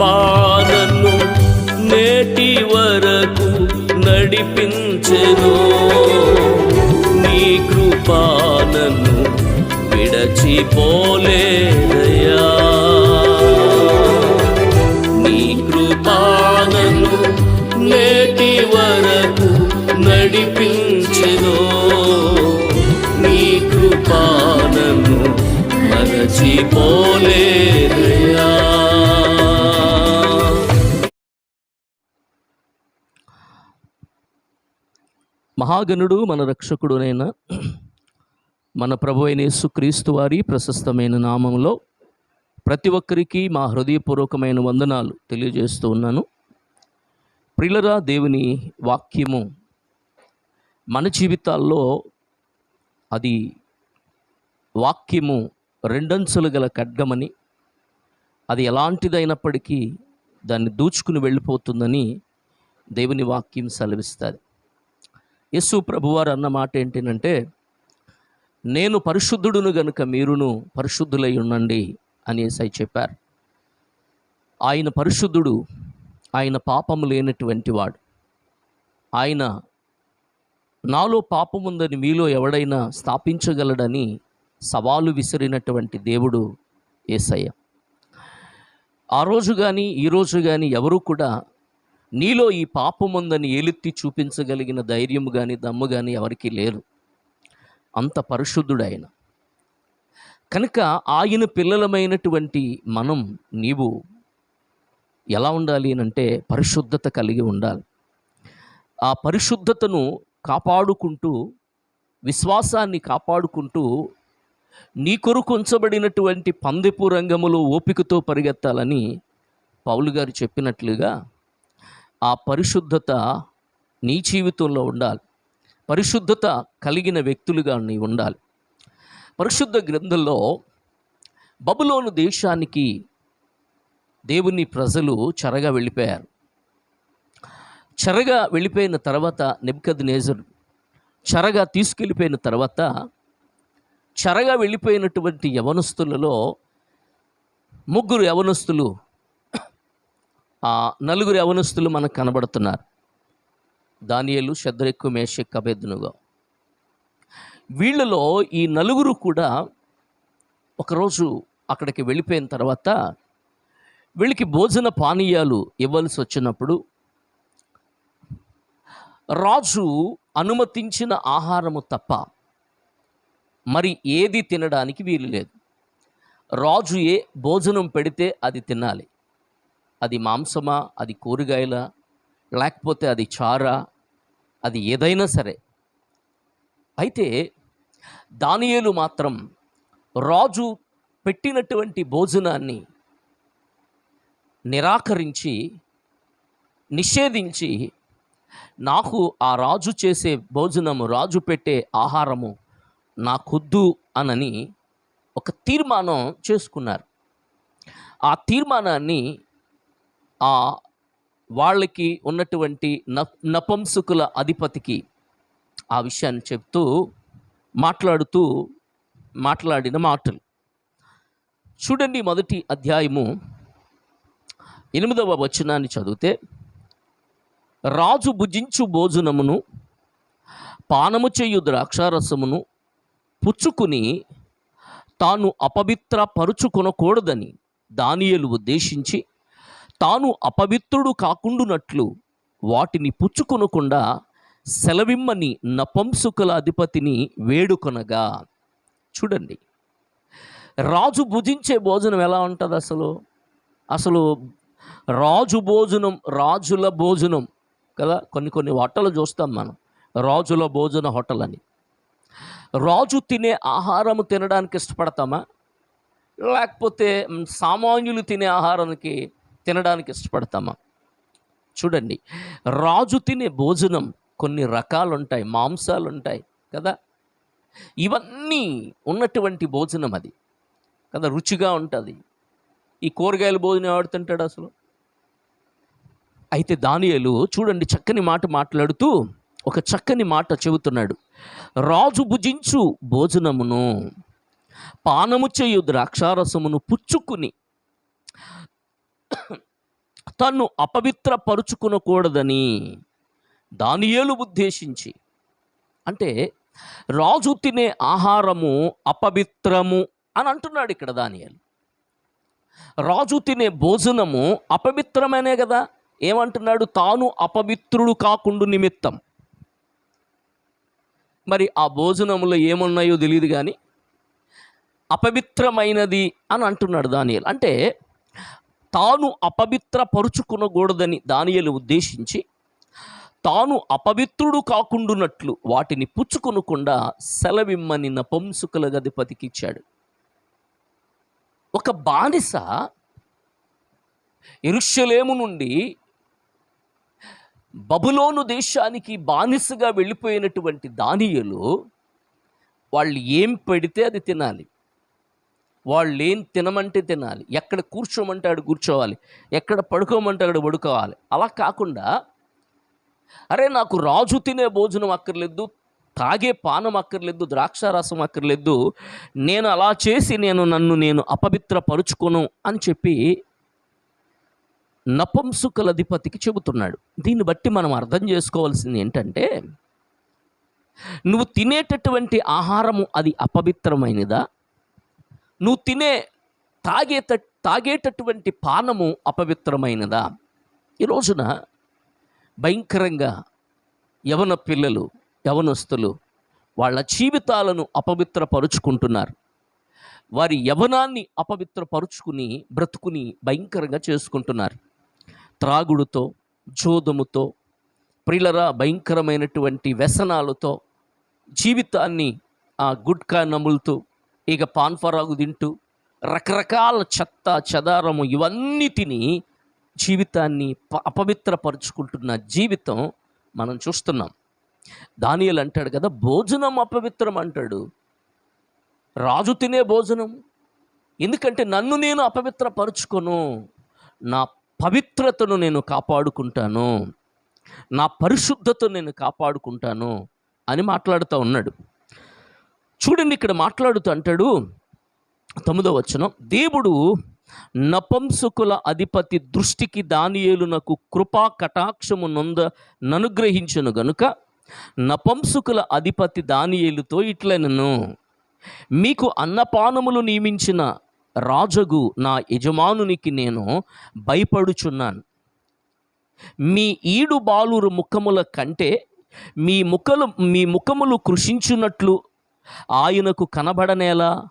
కృపానను నేటి వరకు నడిపించెను. నీ కృపాలను విడచిపోలేదయా నీ కృపాలను నేటి వరకు నడిపించెను. నీ కృపాలను మరచిపోలే మహాగణుడు మన రక్షకుడునైన మన ప్రభు అయిన యేసుక్రీస్తు వారి ప్రశస్తమైన నామంలో ప్రతి ఒక్కరికి మా హృదయపూర్వకమైన వందనాలు తెలియజేస్తూ ఉన్నాను. ప్రిలరా దేవుని వాక్యము మన జీవితాల్లో అది వాక్యము రెండంచులు గల ఖడ్గమని అది ఎలాంటిదైనప్పటికీ దాన్ని దూచుకుని వెళ్ళిపోతుందని దేవుని వాక్యం సెలవిస్తుంది. యేసు ప్రభువారు అన్న మాట ఏంటంటే నేను పరిశుద్ధుడును గనుక మీరును పరిశుద్ధులై ఉండండి అని ఏసై చెప్పారు. ఆయన పరిశుద్ధుడు ఆయన పాపము లేనటువంటి వాడు. ఆయన నాలో పాపం ఉందని మీలో ఎవడైనా స్థాపించగలడని సవాలు విసిరినటువంటి దేవుడు ఏసయ్య ఆ రోజు కానీ ఈరోజు కానీ ఎవరు కూడా నీలో ఈ పాపముందని ఏలెత్తి చూపించగలిగిన ధైర్యం కానీ దమ్ము కానీ ఎవరికీ లేరు. అంత పరిశుద్ధుడు ఆయన కనుక ఆయన పిల్లలమైనటువంటి మనం నీవు ఎలా ఉండాలి అంటే పరిశుద్ధత కలిగి ఉండాలి. ఆ పరిశుద్ధతను కాపాడుకుంటూ విశ్వాసాన్ని కాపాడుకుంటూ నీ కొరకు ఉంచబడినటువంటి పందెపు రంగములో ఓపికతో పరిగెత్తాలని పౌలు గారు చెప్పినట్లుగా ఆ పరిశుద్ధత నీ జీవితంలో ఉండాలి. పరిశుద్ధత కలిగిన వ్యక్తులుగా నీ ఉండాలి. పరిశుద్ధ గ్రంథంలో బబులోను దేశానికి దేవుని ప్రజలు చెరగా వెళ్ళిపోయారు. చెరగా వెళ్ళిపోయిన తర్వాత నిబ్కద్ నేజరు చెరగా తీసుకెళ్ళిపోయిన తర్వాత చెరగా వెళ్ళిపోయినటువంటి యవనస్తులలో ముగ్గురు యవనస్తులు ఆ నలుగురు యవనస్తులు మనకు కనబడుతున్నారు. దానియలు శద్రెక్కు మేషక్ అభెద్నుగా వీళ్ళలో ఈ నలుగురు కూడా ఒకరోజు అక్కడికి వెళ్ళిపోయిన తర్వాత వీళ్ళకి భోజన పానీయాలు ఇవ్వాల్సి వచ్చినప్పుడు రాజు అనుమతించిన ఆహారము తప్ప మరి ఏది తినడానికి వీలు లేదు. రాజు ఏ భోజనం పెడితే అది తినాలి. అది మాంసమా? అది కూరగాయల? లేకపోతే అది చారా? అది ఏదైనా సరే. అయితే దానియేలు మాత్రం రాజు పెట్టినటువంటి భోజనాన్ని నిరాకరించి నిషేధించి నాకు ఆ రాజు చేసే భోజనము రాజు పెట్టే ఆహారము నాకొద్దు అనని ఒక తీర్మానం చేసుకున్నారు. ఆ తీర్మానాన్ని ఆ వాళ్ళకి ఉన్నటువంటి నపంసుకుల అధిపతికి ఆ విషయాన్ని చెప్తూ మాట్లాడుతూ మాట్లాడిన మాటలు. చూడండి మొదటి అధ్యాయము ఎనిమిదవ వచనాన్ని చదివితే రాజు భుజించు భోజనమును పానము చేయు ద్రాక్షారసమును పుచ్చుకుని తాను అపవిత్ర పరుచుకొనకూడదని దానియలు ఉద్దేశించి తాను అపవిత్రుడు కాకుండునట్లు వాటిని పుచ్చుకొనకుండా సెలవిమ్మని నపంసుకుల అధిపతిని వేడుకొనగా. చూడండి. రాజు భుజించే భోజనం ఎలా ఉంటుంది అసలు? అసలు రాజు భోజనం రాజుల భోజనం కదా? కొన్ని కొన్ని హోటలు చూస్తాం మనం. రాజుల భోజన హోటల్ అని. రాజు తినే ఆహారం తినడానికి ఇష్టపడతామా? లేకపోతే సామాన్యులు తినే ఆహారానికి తినడానికి ఇష్టపడతామా? చూడండి రాజు తినే భోజనం కొన్ని రకాలు ఉంటాయి మాంసాలు ఉంటాయి కదా? ఇవన్నీ ఉన్నటువంటి భోజనం అది కదా రుచిగా ఉంటుంది. ఈ కూరగాయల భోజనం ఆడుతుంటాడు అసలు? అయితే దానియలు చూడండి చక్కని మాట మాట్లాడుతూ ఒక చక్కని మాట చెబుతున్నాడు. రాజు భుజించు భోజనమును పానము చేయు ద్రాక్షారసమును పుచ్చుకుని తన్ను అపవిత్రపరుచుకునకూడదని దానియేలు ఉద్దేశించి. అంటే రాజు తినే ఆహారము అపవిత్రము అని అంటున్నాడు ఇక్కడ దానియాలు. రాజు తినే భోజనము అపవిత్రమనే కదా? ఏమంటున్నాడు? తాను అపవిత్రుడు కాకుండా నిమిత్తం. మరి ఆ భోజనంలో ఏమున్నాయో తెలియదు కానీ అపవిత్రమైనది అని అంటున్నాడు దానియల్. అంటే తాను అపవిత్రపరుచుకునకూడదని దానియలు ఉద్దేశించి తాను అపవిత్రుడు కాకుండునట్లు వాటిని పుచ్చుకొనకుండా సెలవిమ్మని నపంసుకుల గది పతికిచ్చాడు ఒక బానిస ఇరుష్యలేము నుండి బబులోను దేశానికి బానిసగా వెళ్ళిపోయినటువంటి దానియలు వాళ్ళు ఏం పెడితే అది తినాలి. వాళ్ళు ఏం తినమంటే తినాలి. ఎక్కడ కూర్చోమంటే అక్కడ కూర్చోవాలి. ఎక్కడ పడుకోమంటే అక్కడ పడుకోవాలి. అలా కాకుండా అరే నాకు రాజు తినే భోజనం అక్కర్లేదు తాగే పానం అక్కర్లేదు ద్రాక్షారసం అక్కర్లేదు నేను అలా చేసి నేను నన్ను నేను అపవిత్రపరుచుకోను అని చెప్పి నపంసుకల అధిపతికి చెబుతున్నాడు. దీన్ని బట్టి మనం అర్థం చేసుకోవాల్సింది ఏంటంటే నువ్వు తినేటటువంటి ఆహారము అది అపవిత్రమైనదా? నువ్వు తినే తాగేట తాగేటటువంటి పానము అపవిత్రమైనదా? ఈ రోజున భయంకరంగా యవన పిల్లలు యవనస్తులు వాళ్ళ జీవితాలను అపవిత్రపరుచుకుంటున్నారు. వారి యవనాన్ని అపవిత్రపరుచుకుని బ్రతుకుని భయంకరంగా చేసుకుంటున్నారు. త్రాగుడుతో జోదముతో ప్రిలరా భయంకరమైనటువంటి వ్యసనాలతో జీవితాన్ని ఆ గుడ్కా నములుతూ ఇక పాన్ఫరాగు తింటూ రకరకాల చెత్త చెదారము ఇవన్నీ తిని జీవితాన్ని ప- అపవిత్రపరుచుకుంటున్న జీవితం మనం చూస్తున్నాం. దానియలు అంటాడు కదా భోజనం అపవిత్రం అంటాడు. రాజు తినే భోజనం. ఎందుకంటే నన్ను నేను అపవిత్రపరుచుకొను. నా పవిత్రతను నేను కాపాడుకుంటాను. నా పరిశుద్ధతను నేను కాపాడుకుంటాను అని మాట్లాడుతూ ఉన్నాడు. చూడండి ఇక్కడ మాట్లాడుతూ అంటాడు తొమ్మిదో వచనం. దేవుడు నపంసుకుల అధిపతి దృష్టికి దానియేలునకు కృపా కటాక్షము నొంద ననుగ్రహించును గనుక నపంసుకుల అధిపతి దానియేలుతో ఇట్లనను. మీకు అన్నపానములు నియమించిన రాజగు నా యజమానునికి నేను భయపడుచున్నాను. మీ ఈడు బాలురు ముఖముల కంటే మీ ముఖలు మీ ముఖములు కృషించున్నట్లు ఆయనకు కనబడనేలా?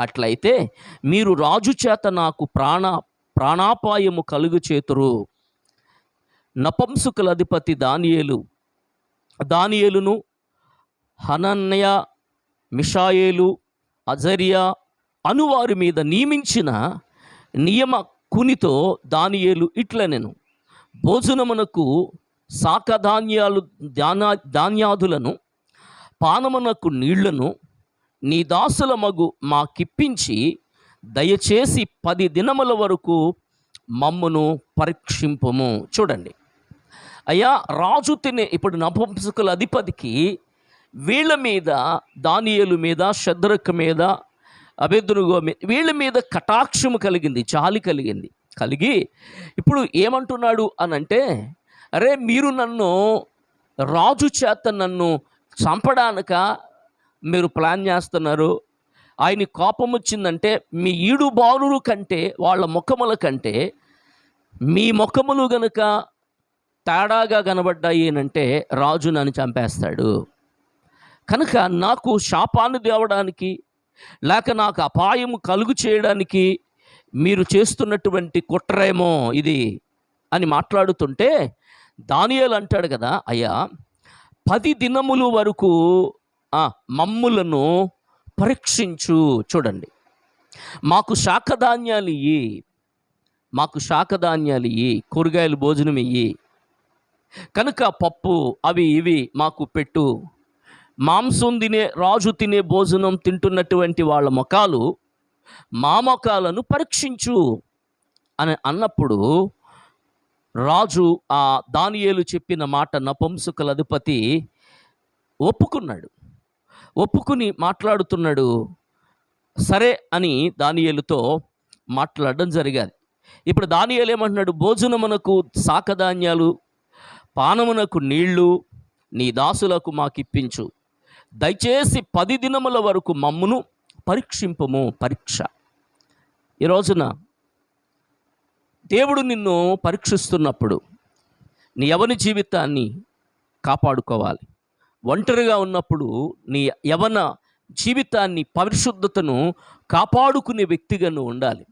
అట్లయితే మీరు రాజు చేత నాకు ప్రాణ ప్రాణాపాయము కలుగు చేతురు నపంసుకుల అధిపతి దానియేలు. దానియేలును హనన్య మిషాయేలు అజరియా అనువారి మీద నియమించిన నియమ కునితో దానియేలు ఇట్లనెను. భోజనమునకు శాకధాన్యాలు ధానా ధాన్యాదులను పానమునకు నీళ్ళను నీ దాసుల మగు మాకిప్పించి దయచేసి పది దినముల వరకు మమ్మును పరీక్షింపము. చూడండి. అయ్యా రాజు తినే ఇప్పుడు నపుంసకుల అధిపతికి వీళ్ళ మీద దానియలు మీద శద్రక్ మీద అభెద్రుగో మీద వీళ్ళ మీద కటాక్షము కలిగింది జాలి కలిగింది. కలిగి ఇప్పుడు ఏమంటున్నాడు అని అంటే అరే మీరు నన్ను రాజు చేత నన్ను చంపడానిక మీరు ప్లాన్ చేస్తున్నారు? ఆయన కోపం వచ్చిందంటే మీ ఈడు బాలురు కంటే వాళ్ళ ముఖముల కంటే మీ ముఖములు గనుక తేడాగా కనబడ్డాయి అంటే రాజు నన్ను చంపేస్తాడు. కనుక నాకు శాపాన్ని తేవడానికి లేక నాకు అపాయం కలుగు చేయడానికి మీరు చేస్తున్నటువంటి కుట్రేమో ఇది అని మాట్లాడుతుంటే దానియాలు అంటాడు కదా అయ్యా పది దినముల వరకు ఆ, మమ్ములను పరీక్షించు. చూడండి. మాకు శాఖధాన్యాలు ఇయ్యి. మాకు శాఖధాన్యాలు ఇయ్యి. కూరగాయలు భోజనం ఇయ్యి. కనుక పప్పు అవి ఇవి మాకు పెట్టు. మాంసం తినే రాజు తినే భోజనం తింటున్నటువంటి వాళ్ళ ముఖాలు మా ముఖాలను పరీక్షించు. అని అన్నప్పుడు రాజు ఆ దానియేలు చెప్పిన మాట నపంసుకల అధిపతి ఒప్పుకున్నాడు. ఒప్పుకుని మాట్లాడుతున్నాడు సరే అని దానియేలుతో మాట్లాడడం జరిగాది. ఇప్పుడు దానియాలు ఏమంటున్నాడు భోజనమునకు శాకధాన్యాలు పానమునకు నీళ్ళు నీ దాసులకు మాకిప్పించు. దయచేసి పది దినముల వరకు మమ్మును పరీక్షింపము పరీక్ష. ఈ రోజున దేవుడు నిన్ను పరీక్షిస్తున్నప్పుడు నీ యవని జీవితాన్ని కాపాడుకోవాలి. ఒంటరిగా ఉన్నప్పుడు నీ యవన జీవితాన్ని పరిశుద్ధతను కాపాడుకునే వ్యక్తిగా నువ్వు ఉండాలి.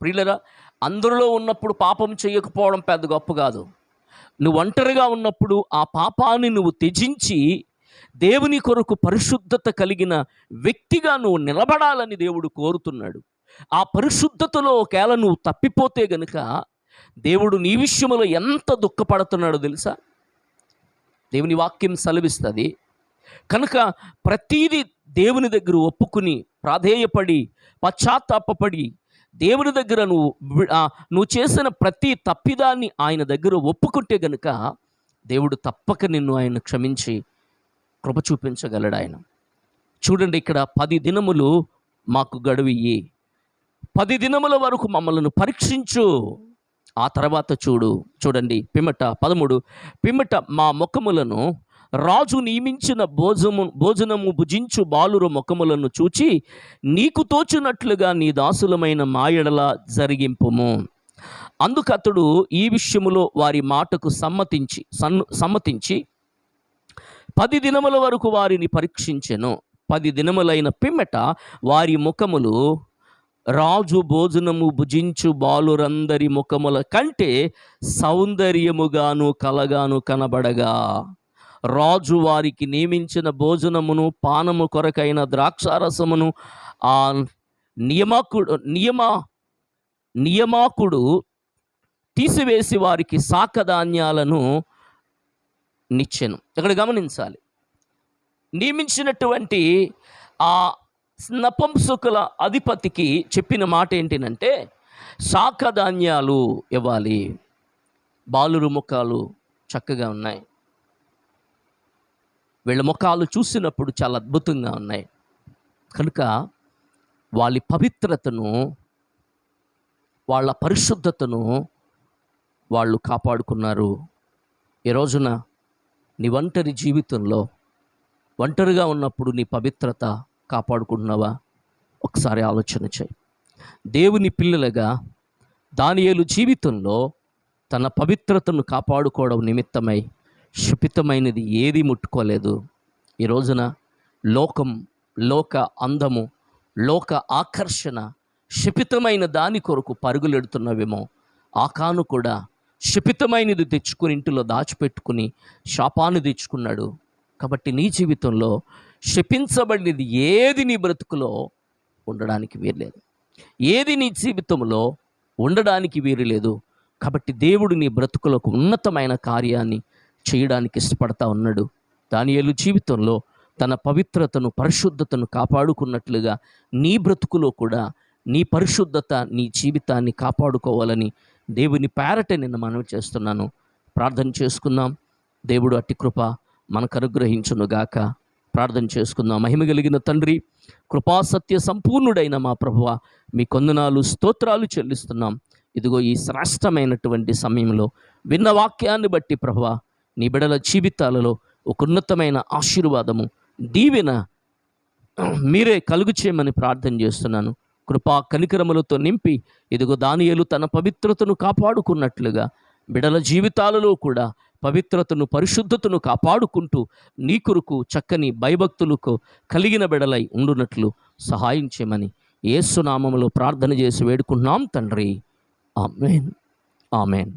ప్రియులరా అందరిలో ఉన్నప్పుడు పాపం చేయకపోవడం పెద్ద గొప్ప కాదు. నువ్వు ఒంటరిగా ఉన్నప్పుడు ఆ పాపాన్ని నువ్వు త్యజించి దేవుని కొరకు పరిశుద్ధత కలిగిన వ్యక్తిగా నువ్వు నిలబడాలని దేవుడు కోరుతున్నాడు. ఆ పరిశుద్ధతలో ఒకవేళ నువ్వు తప్పిపోతే గనుక దేవుడు నీ విషయంలో ఎంత దుఃఖపడుతున్నాడో తెలుసా? దేవుని వాక్యం సెలవిస్తుంది. కనుక ప్రతీది దేవుని దగ్గర ఒప్పుకుని ప్రాధేయపడి పశ్చాత్తాపపడి దేవుని దగ్గర నువ్వు నువ్వు చేసిన ప్రతి తప్పిదాన్ని ఆయన దగ్గర ఒప్పుకుంటే గనుక దేవుడు తప్పక నిన్ను ఆయన క్షమించి కృప చూపించగలడు ఆయన. చూడండి ఇక్కడ పది దినములు మాకు గడువియ్యి పది దినముల వరకు మమ్మల్ని పరీక్షించు. ఆ తర్వాత చూడు చూడండి పిమ్మట పదమూడు. పిమ్మట మా ముఖములను రాజు నియమించిన భోజము భోజనము భుజించు బాలుర ముఖములను చూచి నీకు తోచినట్లుగా నీ దాసులమైన మాయడల జరిగింపుము. అందుకతడు ఈ విషయములో వారి మాటకు సమ్మతించి సన్ను సమ్మతించి పది దినముల వరకు వారిని పరీక్షించెను. పది దినములైన పిమ్మట వారి ముఖములు రాజు భోజనము భుజించు బాలురందరి ముఖముల కంటే సౌందర్యముగాను కలగాను కనబడగా. రాజు వారికి నియమించిన భోజనమును పానము కొరకైన ద్రాక్షారసమును ఆ నియమకుడు నియమ నియమాకుడు తీసివేసి వారికి శాకధాన్యాలను నిచ్చెను. ఇక్కడ గమనించాలి. నియమించినటువంటి ఆ నపంసుకుల అధిపతికి చెప్పిన మాట ఏంటినంటే శాకధాన్యాలు ఇవ్వాలి. బాలురు ముఖాలు చక్కగా ఉన్నాయి. వీళ్ళ ముఖాలు చూసినప్పుడు చాలా అద్భుతంగా ఉన్నాయి. కనుక వాళ్ళ పవిత్రతను వాళ్ళ పరిశుద్ధతను వాళ్ళు కాపాడుకున్నారు. ఈ రోజున నీ ఒంటరి జీవితంలో ఒంటరిగా ఉన్నప్పుడు నీ పవిత్రత కాపాడుకుంటున్నావా? ఒకసారి ఆలోచన చేయి. దేవుని పిల్లలుగా దానియేలు జీవితంలో తన పవిత్రతను కాపాడుకోవడం నిమిత్తమై శపితమైనది ఏది ముట్టుకోలేదు. ఈ రోజున లోకం లోక అందము లోక ఆకర్షణ శపితమైన దాని కొరకు పరుగులెడుతున్నవేమో. ఆకాను కూడా శపితమైనది తెచ్చుకుని ఇంటిలో దాచిపెట్టుకుని శాపాన్ని తెచ్చుకున్నాడు. కాబట్టి నీ జీవితంలో శపించబడినది ఏది నీ బ్రతుకులో ఉండడానికి వీరలేదు. ఏది నీ జీవితంలో ఉండడానికి వీరు లేదు కాబట్టి దేవుడు నీ బ్రతుకులకు ఉన్నతమైన కార్యాన్ని చేయడానికి ఇష్టపడతా ఉన్నాడు. దానియలు జీవితంలో తన పవిత్రతను పరిశుద్ధతను కాపాడుకున్నట్లుగా నీ బ్రతుకులో కూడా నీ పరిశుద్ధత నీ జీవితాన్ని కాపాడుకోవాలని దేవుని పేరట నిన్ను మనవి చేస్తున్నాను. ప్రార్థన చేసుకుందాం. దేవుడు అట్టి కృప మనకు అనుగ్రహించునుగాక. ప్రార్థన చేసుకుందాం. మహిమ కలిగిన తండ్రి కృపా సత్య సంపూర్ణుడైన మా ప్రభువ మీ కొందనాలు స్తోత్రాలు చెల్లిస్తున్నాం. ఇదిగో ఈ శ్రేష్టమైనటువంటి సమయంలో విన్న వాక్యాన్ని బట్టి ప్రభువ నీ బిడల జీవితాలలో ఒక ఉన్నతమైన ఆశీర్వాదము దీవెన మీరే కలుగు చేయమని ప్రార్థన చేస్తున్నాను. కృపా కనికరములతో నింపి ఇదిగో దానియలు తన పవిత్రతను కాపాడుకున్నట్లుగా బిడల జీవితాలలో కూడా పవిత్రతను పరిశుద్ధతను కాపాడుకుంటూ నీ కొరకు చక్కని భయభక్తులకు కలిగిన బిడలై ఉండునట్లు సహాయం చేయమని ప్రార్థన చేసి వేడుకున్నాం తండ్రి. ఆమెన్. ఆమెన్.